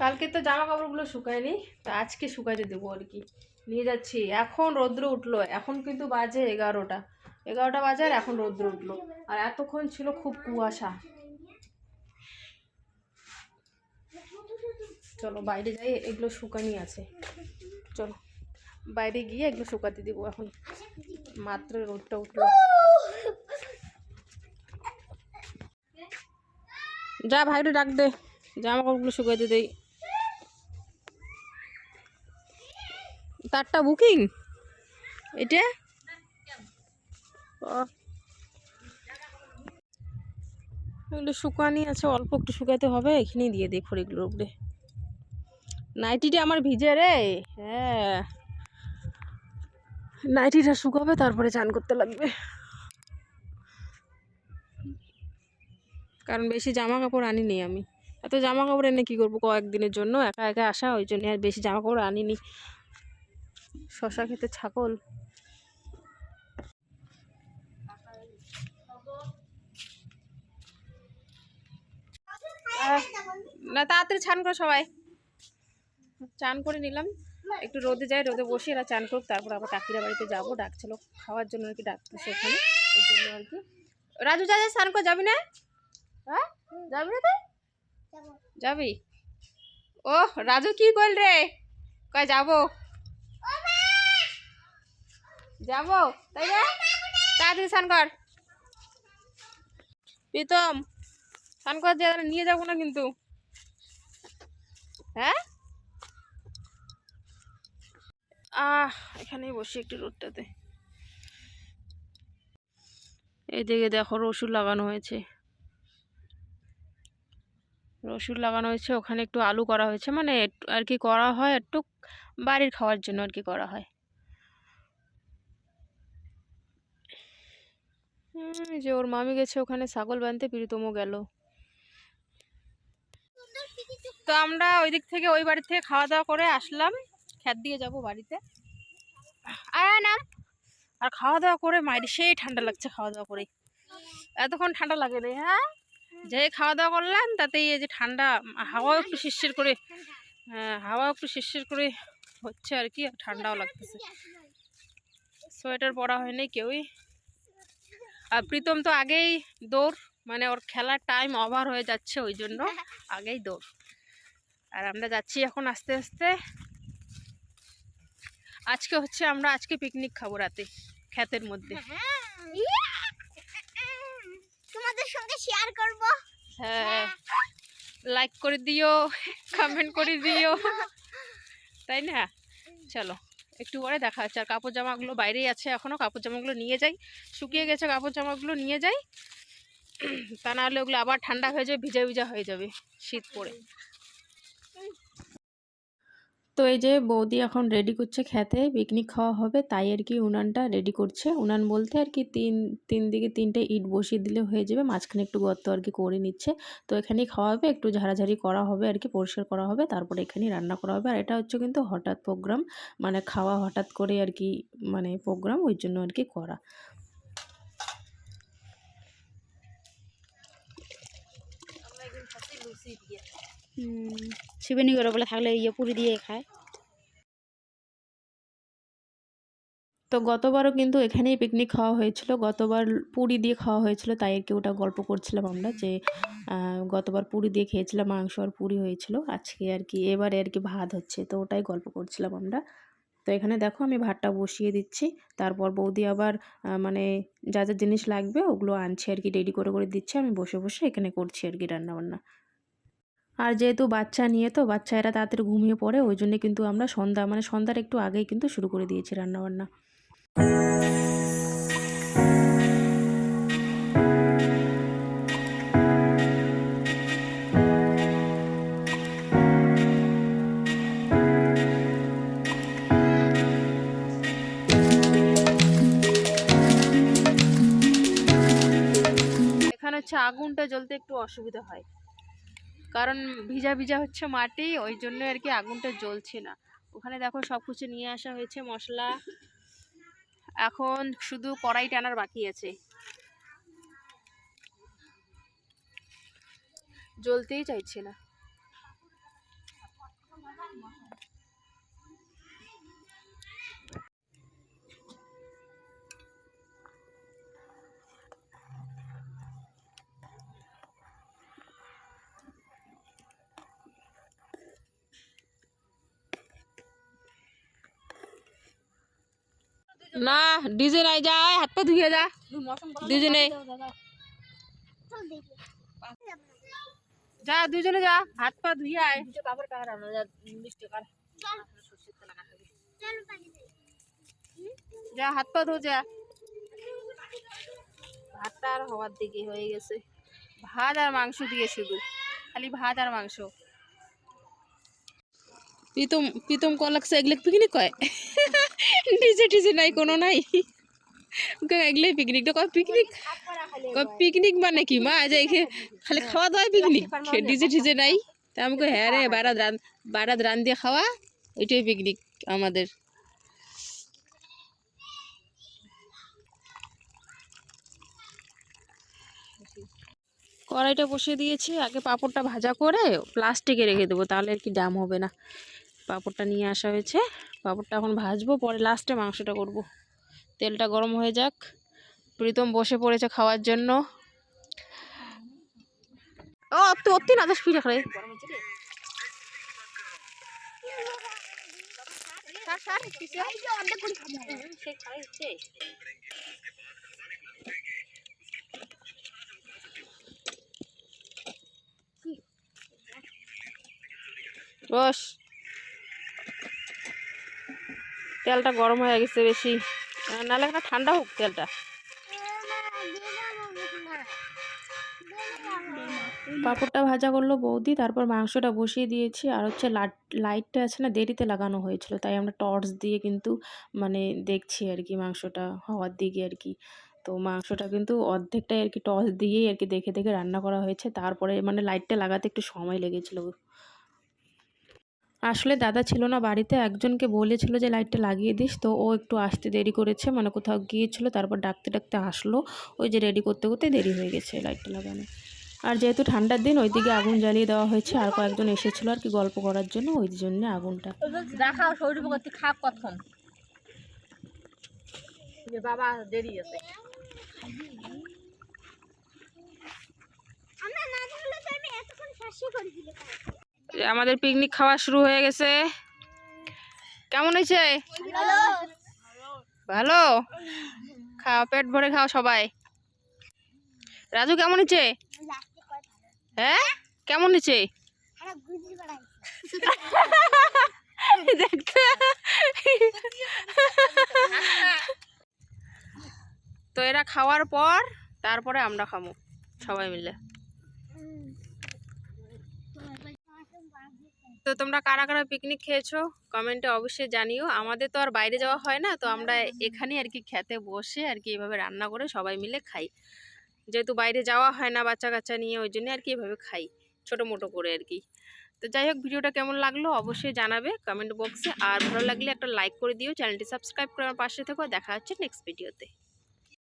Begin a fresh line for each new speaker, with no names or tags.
কালকে তো জামা কাপড়গুলো শুকায়নি, তো আজকে শুকাইতে দেবো আর কি। নিয়ে যাচ্ছি। এখন রৌদ্র উঠল, এখন কিন্তু বাজে এগারোটা। এগারোটা বাজে আর এখন রৌদ্র উঠল। আর এতক্ষণ ছিল খুব কুয়াশা। চলো, বাইরে যাই, এগুলো শুকানি আছে। চলো, বাইরে গিয়ে এগুলো শুকাতে দিব এখন। মাত্র রোদটা উঠল। যা ভাইরে ডাক দে জামা কাপড়গুলো শুকাইতে দেই। তারটা বুকিং? এটা। এগুলো শুকানি আছে, অল্প একটু শুকাইতে হবে, এখানেই দিয়ে দিই খড়িগুলোর উপরে। নাইটিটা আমার ভিজে রে। হ্যাঁ। নাইটিটা শুকাবে, তারপরে চান করতে লাগবে। কারণ বেশি জামা কাপড় আনিনি আমি। এত জামা কাপড় এনে কী করব কয়েকদিনের জন্য? একা একা আসা, ওই জন্য আর বেশি জামা কাপড় আনিনি। শশা খেতে ছাগল? না তাড়াতাড়ি চান করো সবাই। চান করে নিলাম। একটু রোদে যাই রোদে বসে এরা চান করুক তারপর আবার কাকিরা বাড়িতে যাব ডাকছিল খাওয়ার জন্য আর কি ডাকতেছে ওখানে এই জন্য আর কি। রাজু যা যা স্নান করে যাবি না? হ্যাঁ? যাবি না তুই? যাবি। ও রাজু কি কল রে? কয় যাব? যাব, তাই না? তাড়াতাড়ি স্নান কর। প্রীতম, স্নান কর, যে নিয়ে যাব না কিন্তু। হ্যাঁ? আহ, এখানেই বসি একটু রোদটাতে। এইদিকে দেখো রসুন লাগানো হয়েছে। রসুন লাগানো হয়েছে, ওখানে একটু আলু করা হয়েছে। মানে আর কি করা হয় একটু বাড়ির খাওয়ার জন্য আর কি করা হয় হুম, এই যে ওর মামি গেছে ওখানে ছাগল বানতে প্রীতমও গেল। তো আমরা ওই দিক থেকে, ওই বাড়ি থেকে খাওয়া দাওয়া করে আসলাম। খ্যাত দিয়ে যাব বাড়িতে। আয় নাম। আর খাওয়া দাওয়া করে, মায়ের সেই ঠান্ডা লাগছে খাওয়া দাওয়া করে এতক্ষণ ঠান্ডা লাগে রে হ্যাঁ? যে খাওয়া দাওয়া করলাম, তাতেই এই যে ঠান্ডা, হাওয়াও একটু শিরশির করে হ্যাঁ হাওয়া একটু শিরশির করে হচ্ছে আর কি, ঠান্ডাও লাগতেছে। সোয়েটার পরা হয়নি কেউই। প্রীতম তো আগেই দৌড় মানে ওর খেলার টাইম ওভার হয়ে যাচ্ছে ওই জন্য আগেই দৌড়। আর আমরা যাচ্ছি এখন আস্তে আস্তে। আজকে হচ্ছে আমরা আজকে পিকনিক খাব রাতে ক্ষেতের মধ্যে।
তোমাদের সঙ্গে শেয়ার করব?
হ্যাঁ লাইক করে দিও কমেন্ট করে দিও। তাই না? চলো। একটু পরে দেখা যাচ্ছে। আর কাপড় জামাগুলো বাইরেই আছে এখনও কাপড় জামাগুলো নিয়ে যাই। শুকিয়ে গেছে কাপড় জামাগুলো নিয়ে যাই। তা নাহলে ওগুলো আবার ঠান্ডা হয়ে যাবে, ভিজা ভিজা হয়ে যাবে শীত পড়ে। তো এই যে বৌদি এখন রেডি করছে খেতে পিকনিক খাওয়া হবে, তাই আর কি উনানটা রেডি করছে। উনান বলতে আর কি তিন তিন দিকে তিনটে ইট বসিয়ে দিলে হয়ে যাবে, মাঝখানে একটু গর্ত আর কি করে নিচ্ছে। তো এখানেই খাওয়া হবে, একটু ঝাড়াঝাড়ি করা হবে আর কি, পরিষ্কার করা হবে, তারপরে এখানেই রান্না করা হবে। আর এটা হচ্ছে কিন্তু হঠাৎ প্রোগ্রাম মানে খাওয়া হঠাৎ করে আর কি মানে প্রোগ্রাম ওই জন্য আর কি করা।
শিবেনি করে বলে থাকলে ইয়ে পুরি দিয়ে খায়।
তো গতবারও কিন্তু এখানেই পিকনিক খাওয়া হয়েছিল গতবার পুরি দিয়ে খাওয়া হয়েছিল তাই আর কি ওটা গল্প করছিলাম আমরা যে গতবার পুরি দিয়ে খেয়েছিলাম মাংস আর পুরি হয়েছিল আজকে আর কি এবারে আর কি ভাত হচ্ছে তো ওটাই গল্প করছিলাম আমরা। তো এখানে দেখো আমি ভাতটা বসিয়ে দিচ্ছি তারপর বৌদি আবার মানে যা যা জিনিস লাগবে ওগুলো আনছে আর কি রেডি করে করে দিচ্ছে আমি বসে বসে এখানে করছি আর কি রান্নাবান্না। আর যেহেতু বাচ্চা নিয়ে, তো বাচ্চা এরা তাড়াতাড়ি ঘুমিয়ে পড়ে, ওই জন্য কিন্তু আমরা সন্ধ্যা মানে সন্ধ্যার একটু আগেই কিন্তু শুরু করে দিয়েছি রান্নাবান্না। হচ্ছে আগুনটা জ্বলতে একটু অসুবিধা হয়। কারণ ভিজা ভিজা হচ্ছে মাটি, ওই জন্য আর কি আগুনটা জ্বলছে না। ওখানে দেখো সব কিছু নিয়ে আসা হয়েছে, মশলা। এখন শুধু কড়াই টানার বাকি আছে। জ্বলতেই চাইছে না। না ডিজে নাই, যা হাত পা ধুয়ে যা। দুজনে। যা দুজনে যা, হাত পা ধুয়ে আয়। যা, হাত পা ধো, যা। ভাতটা আর হওয়ার দিকে হয়ে গেছে। ভাত আর মাংস দিয়ে শুধু। খালি ভাত আর মাংস। প্রীতম প্রীতম ক লাগছে এগুলো পিকনিক কয়? ডিজে টিজে নাই, কোনো নাই। এগুলোই পিকনিক তো কয় পিকনিক পিকনিক মানে কি, মা? যে খালি খাওয়া দাওয়া পিকনিক ডিজে টিজে নাই। তা আমি কই হ্যাঁ রে, বারাত রান বারাত রান দিয়ে খাওয়া, ওইটাই পিকনিক আমাদের। কড়াইটা বসিয়ে দিয়েছি, আগে পাঁপড়টা ভাজা করে প্লাস্টিকে রেখে দেবো, তাহলে আর কি দাম হবে না। পাঁপড়টা নিয়ে আসা হয়েছে। পাঁপড়টা এখন ভাজবো, পরে লাস্টে মাংসটা করব। তেলটা গরম হয়ে যাক। প্রীতম বসে পড়েছে খাওয়ার জন্য। ও, তুই অতি না দশ ফিরে খালে। বস। তেলটা গরম হয়ে গেছে বেশি। নাহলে একটা ঠান্ডা হোক তেলটা। পাঁপড়টা ভাজা করল বৌদি, তারপর মাংসটা বসিয়ে দিয়েছি। আর হচ্ছে লাট- লাইটটা আছে না, দেরিতে লাগানো হয়েছিল, তাই আমরা টর্চ দিয়ে কিন্তু মানে দেখছি আর কি মাংসটা, হওয়ার দিকে আর কি। তো মাংসটা কিন্তু অর্ধেকটাই আর কি টর্চ দিয়েই আর কি দেখে দেখে রান্না করা হয়েছে। তারপরে মানে লাইটটা লাগাতে একটু সময় লেগেছিল। আসলে দাদা ছিল না বাড়িতে একজনকে বলেছিল যে লাইটটা লাগিয়ে দিস তো ও একটু আসতে দেরি করেছে মানে কোথাও গিয়েছিল তারপর ডাকতে ডাকতে আসলো ওই যে রেডি করতে করতে দেরি হয়ে গেছে লাইটটা লাগানো। আর যেহেতু ঠান্ডার দিন ওইদিকে আগুন জ্বালিয়ে দেওয়া হয়েছে আর কয়েকজন এসেছিল আর কি গল্প করার জন্য ওই জন্য আগুনটা।
দেখাও শরীর করতে খাপ কতক্ষণ? বাবা দেরি আছে।
আমরা না থাকলে তো আমি এতক্ষণ শাসি করে দিলে
এ, আমাদের পিকনিক খাওয়া শুরু হয়ে গেছে। কেমন হয়েছে? ভালো। খাও, পেট ভরে খাও সবাই। রাজু, কেমন হয়েছে? হ্যাঁ? কেমন হয়েছে? তো এরা খাওয়ার পর তারপরে আমরা খাব সবাই মিলে। তো তোমরা কারা কারা পিকনিক খেয়েছো? কমেন্টে অবশ্যই জানিও। আমাদের তো আর বাইরে যাওয়া হয় না তো আমরা এখানে আর কি খেতে বসে আর কি এভাবে রান্না করে সবাই মিলে খাই। যেহেতু বাইরে যাওয়া হয় না বাচ্চা কাচ্চা নিয়ে ওই জন্য আর কি এভাবে খাই ছোটো মোটো করে আর কি। তো যাই হোক ভিডিওটা কেমন লাগল অবশ্যই জানাবে কমেন্ট বক্সে আর ভালো লাগলে একটা লাইক করে দিও চ্যানেলটি সাবস্ক্রাইব করে আমার পাশে থেকো। দেখা হচ্ছে নেক্সট ভিডিওতে